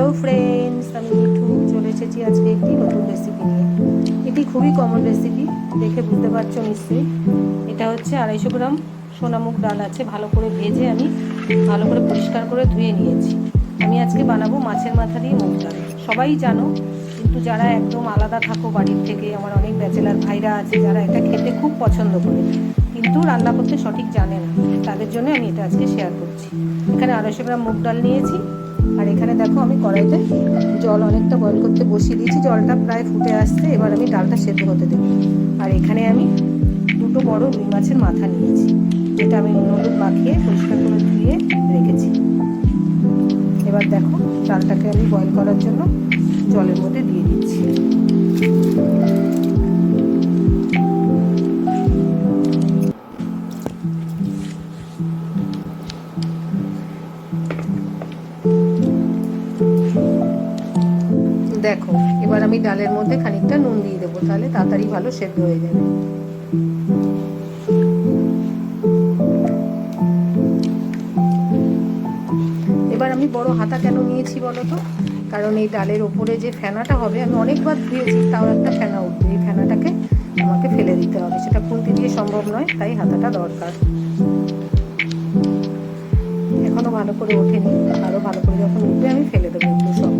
Hello friends আমি মিঠু। চলে এসেছি আজকে একটি নতুন রেসিপি নিয়ে। এটি খুবই কমন রেসিপি দেখে বুঝতে পারছ নিশ্চয়ই। এটা হচ্ছে আড়াইশো গ্রাম সোনামুখ ডাল আছে, ভালো করে ভেজে আমি ভালো করে পরিষ্কার করে ধুয়ে নিয়েছি। আমি আজকে বানাবো মাছের মাথা দিয়ে মুগ ডাল। সবাই জানো, কিন্তু যারা একদম আলাদা থাকো বাড়ির থেকে, আমার অনেক ব্যাচেলার ভাইরা আছে যারা এটা খেতে খুব পছন্দ করে, কিন্তু রান্না করতে সঠিক জানে না। তাদের জন্য আমি এটা আজকে শেয়ার করছি। এখানে আড়াইশো গ্রাম মুগ ডাল নিয়েছি আর এখানে দেখো আমি কড়াইতে জল অনেকটা বয়ল করতে বসিয়ে দিয়েছি। জলটা প্রায় ফুটে আসছে, এবার আমি ডালটা সেদ্ধ হতে দেবো। আর এখানে আমি দুটো বড় রুই মাছের মাথা নিয়েছি, যেটা আমি নুন হলুদ মাখিয়ে পরিষ্কার করে ধুয়ে রেখেছি। এবার দেখো, ডালটাকে আমি বয়ল করার জন্য জলের মধ্যে দিয়ে দিচ্ছি। ডালের মধ্যে খানিকটা নুন দিয়ে দেবো, তাহলে তাড়াতাড়ি ভালো সেদ্ধ হয়ে যাবে। এবার আমি বড় হাতা কেন নিয়েছি বলো তো? কারণ এই ডালের ওপরে যে ফেনাটা হবে, আমি অনেকবার ধুয়েছি, তাও একটা ফেনা উঠবে এই ফেনাটাকে আমাকে ফেলে দিতে হবে, সেটা খুন্তি দিয়ে সম্ভব নয়, তাই হাতাটা দরকার। এখনও ভালো করে ওঠেনি, আরও ভালো করে যখন উঠবে আমি ফেলে দেবো একটু সব।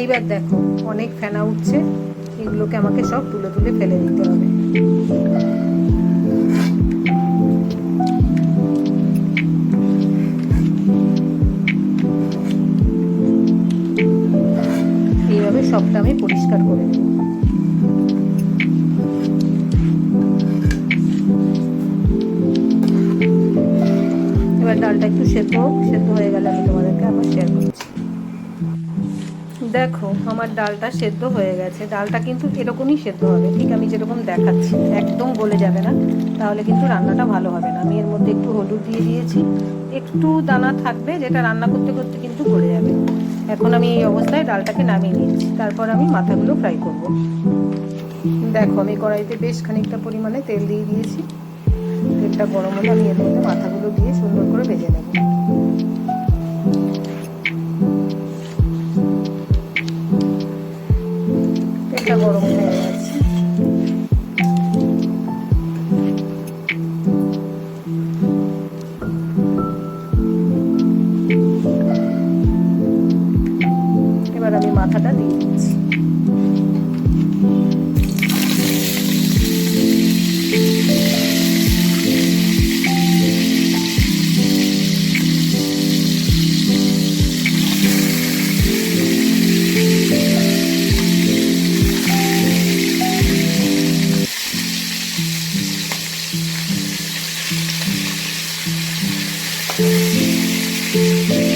এইবার দেখো, অনেক ফেনা উঠছে, এগুলোকে আমাকে সব তুলে তুলে ফেলে দিতে হবে। এইভাবে সবটা আমি পরিষ্কার করে নেব। এবার ডালটা একটু সেদ্ধ সেদ্ধ হয়ে গেলে আমি তোমাদেরকে আবার শেয়ার করছি দেখো, আমার ডালটা সেদ্ধ হয়ে গেছে। ডালটা কিন্তু এরকমই সেদ্ধ হবে, ঠিক আমি যেরকম দেখাচ্ছি, একদম গলে যাবে না, তাহলে কিন্তু রান্নাটা ভালো হবে না। আমি এর মধ্যে একটু হলুদ দিয়ে দিয়েছি, একটু দানা থাকবে যেটা রান্না করতে করতে কিন্তু গলে যাবে। এখন আমি এই অবস্থায় ডালটাকে নামিয়ে নিচ্ছি, তারপর আমি মাথাগুলো ফ্রাই করব। দেখো, আমি কড়াইতে বেশ খানিকটা পরিমাণে তেল দিয়ে দিয়েছি। তেলটা গরম হলে আমি এর মধ্যে মাথাগুলো দিয়ে সুন্দর করে ভেজে নেব।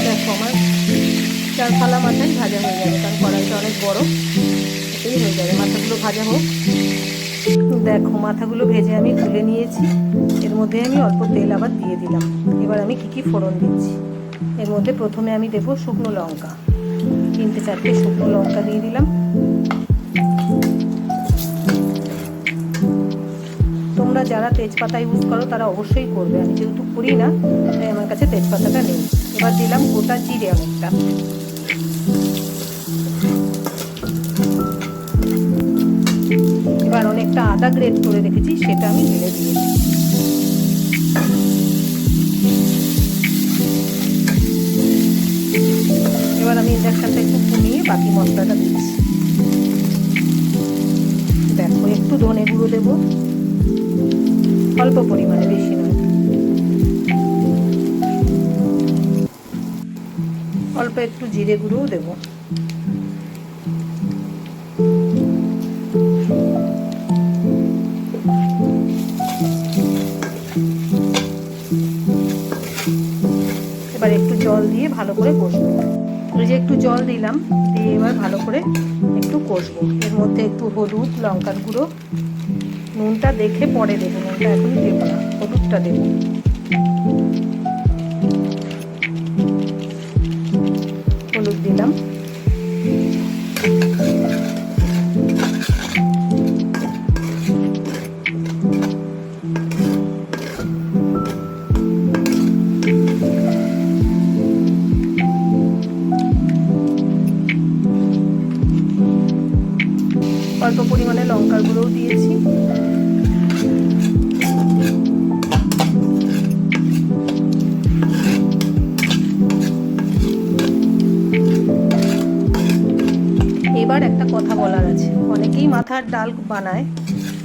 দেখো আমার চার ফালা মাথায় ভাজা হয়ে যাবে, কারণ কড়াইটা অনেক বড় এটাই হয়ে যাবে। মাথাগুলো ভাজা হোক। দেখো, মাথাগুলো ভেজে আমি তুলে নিয়েছি। এর মধ্যে আমি অল্প তেল আবার দিয়ে দিলাম। এবার আমি কি কি ফোড়ন দিচ্ছি? এর মধ্যে প্রথমে আমি দেবো শুকনো লঙ্কা। তিনটে চারটে শুকনো লঙ্কা দিয়ে দিলাম। তোমরা যারা তেজপাতা ইউজ করো, তারা অবশ্যই করবে। আমি যেহেতু করি না, তাই আমার কাছে তেজপাতাটা নেই। এবার দিলাম গোটা জিরে অনেকটা। এবার অনেকটা আদা গ্রেড করে রেখেছি, সেটা আমি ঢেলে দিয়েছি। এবার আমি ইন্ডাকশানটা একটু কমিয়ে বাকি মশলাটা দিচ্ছি। দেখো, একটু ধনে গুঁড়ো দেবো। অল্প পরিমাণে বেশি নয়। অল্প একটু জিরে গুঁড়োও দেবো। এবার একটু জল দিয়ে ভালো করে কষবো। যে একটু জল দিলাম, দিয়ে এবার ভালো করে একটু কষবো। এর মধ্যে একটু হলুদ, লঙ্কার গুঁড়ো নুনটা দেখে পরে দেবো নুনটা এখন দেবো না হলুদটা দেবো। হলুদ দিলাম। ডাল বানায়,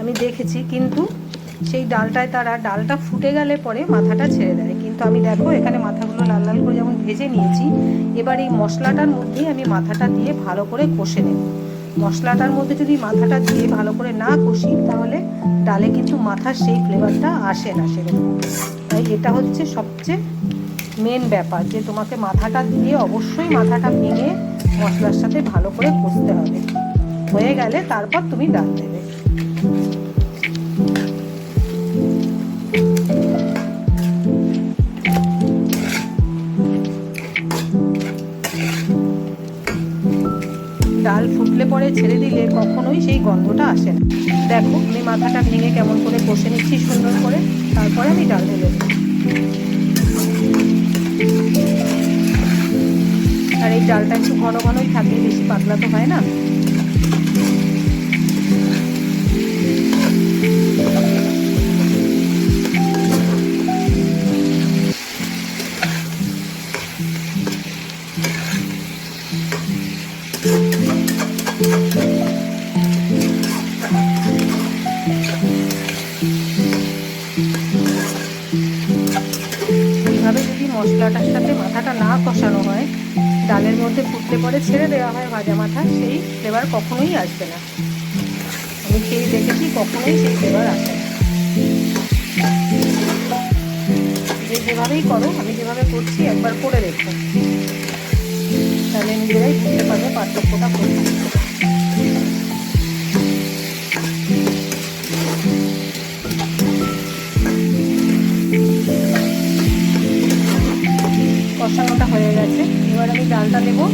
আমি দেখেছি, কিন্তু সেই ডালটায় তারা ডালটা ফুটে গেলে পরে মাথাটা ছেড়ে দেয়। কিন্তু আমি দেখো, এখানে মাথাগুলো লাল লাল করে যেমন ভেজে নিয়েছি, এবার এই মশলাটার মধ্যেই আমি মাথাটা দিয়ে ভালো করে কষে নেব। মশলাটার মধ্যে যদি মাথাটা দিয়ে ভালো করে না কষি, তাহলে ডালে কিন্তু মাথার সেই ফ্লেভারটা আসে না সেরকম। তাই এটা হচ্ছে সবচেয়ে মেন ব্যাপার, যে তোমাকে মাথাটা দিয়ে অবশ্যই মাথাটা ভেঙে মশলার সাথে ভালো করে কষতে হবে। হয়ে গেলে তারপর তুমি ডাল দেবে। ডাল ফুটলে পরে ছেড়ে দিলে কখনোই সেই গন্ধটা আসে না। দেখো, আমি মাথাটা ভেঙে কেমন করে কষে নিচ্ছি সুন্দর করে, তারপরে আমি ডাল ঢেলে দেবো। আর এই ডালটা একটু ঘন ঘনই থাকলে বেশি পাতলা তো হয় না। মশলাটার সাথে মাথাটা না কষানো হয়, ডালের মধ্যে ফুটলে পরে ছেড়ে দেওয়া হয় ভাজা মাথা, সেই ফ্লেভার কখনোই আসবে না। আমি খেয়ে দেখেছি, কখনোই সেই ফ্লেভার আসে না। যে যেভাবেই করো, আমি যেভাবে করছি, একবার করে দেখো। তাহলে নিজেরাই বুঝতে পারবে পার্থক্যটা কোথায়। হয়ে গেছে। এবার আমি ডালটা দেবো।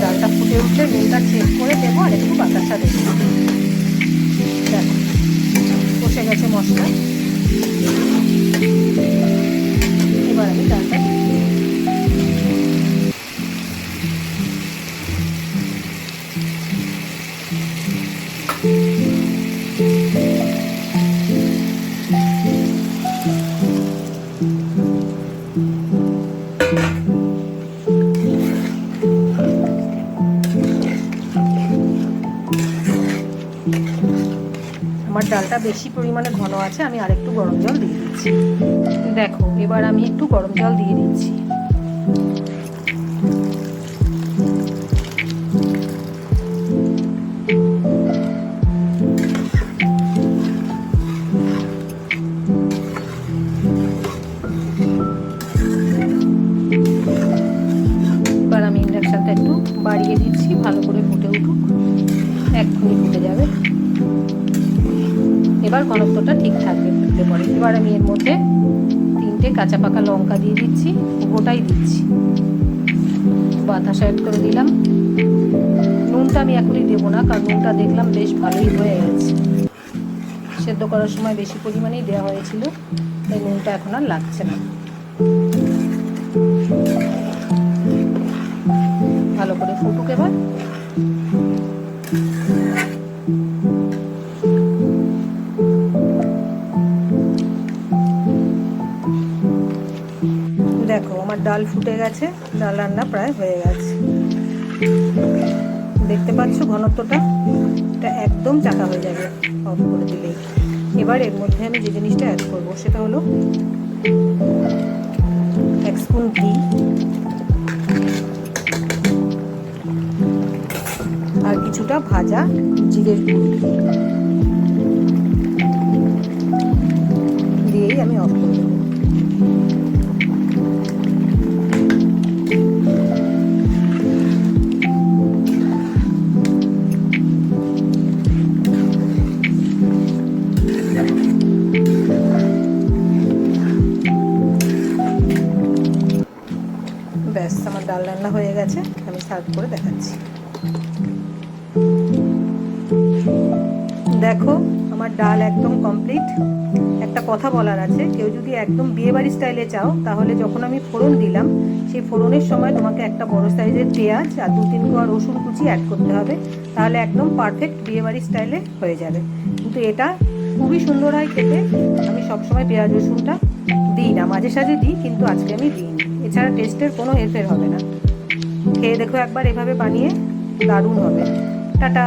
ডালটা ফুটে উঠলে নুনটা চেক করে দেবো আর একটু বাতাসা দেবো। দেখো কষে গেছে মশলা। আমার ডালটা বেশি পরিমাণে ঘন আছে, আমি আরেকটু গরম জল দিয়ে দিচ্ছি। দেখো, এবার আমি একটু গরম জল দিয়ে দিচ্ছি। ঘনত্বটা ঠিক থাকবে ফুটতে পরে এবার আমি এর মধ্যে তিনটে কাঁচা পাকা লঙ্কা দিয়ে দিচ্ছি, গোটাই দিচ্ছি। বাতাসা অ্যাড করে দিলাম। নুনটা আমি এখনই দেবো না, কারণ নুনটা দেখলাম বেশ ভালোই হয়ে গেছে। সেদ্ধ করার সময় বেশি পরিমাণেই দেওয়া হয়েছিল, তাই নুনটা এখন আর লাগছে না। ভালো করে ফুটুক এবার। গেছে ডাল রান্না প্রায় হয়ে গেছে। দেখতে পাচ্ছ ঘনত্বটা? এটা একদম চাকা হয়ে যাবে অফ করে দিলেই। এবার এর মধ্যে আমি যে জিনিসটা অ্যাড করব, সেটা হলো এক স্পুন ঘি। আর কিছুটা ভাজা জিরের গুঁড়ো। দিয়েই আমি অফ করে দেবো আমি করে দেখাচ্ছি। দেখো, আমার ডাল একদম কমপ্লিট একটা কথা বলার আছে, কেউ যদি একদম বিয়েবাড়ি স্টাইলে চাও, তাহলে যখন আমি ফোড়ন দিলাম, সেই ফোড়নের সময় তোমাকে একটা বড় সাইজের পেঁয়াজ আর দু তিন কোয়া রসুন কুচি অ্যাড করতে হবে, তাহলে একদম পারফেক্ট বিয়েবাড়ি স্টাইলে হয়ে যাবে। কিন্তু এটা খুবই সুন্দর হয় খেতে। আমি সবসময় পেঁয়াজ, রসুনটা দিই না, মাঝে সাঝে দিই, কিন্তু আজকে আমি দিইনি। এছাড়া টেস্টের কোনো হেরফের হবে না। খেয়ে দেখো একবার এভাবে বানিয়ে দারুণ হবে। টাটা।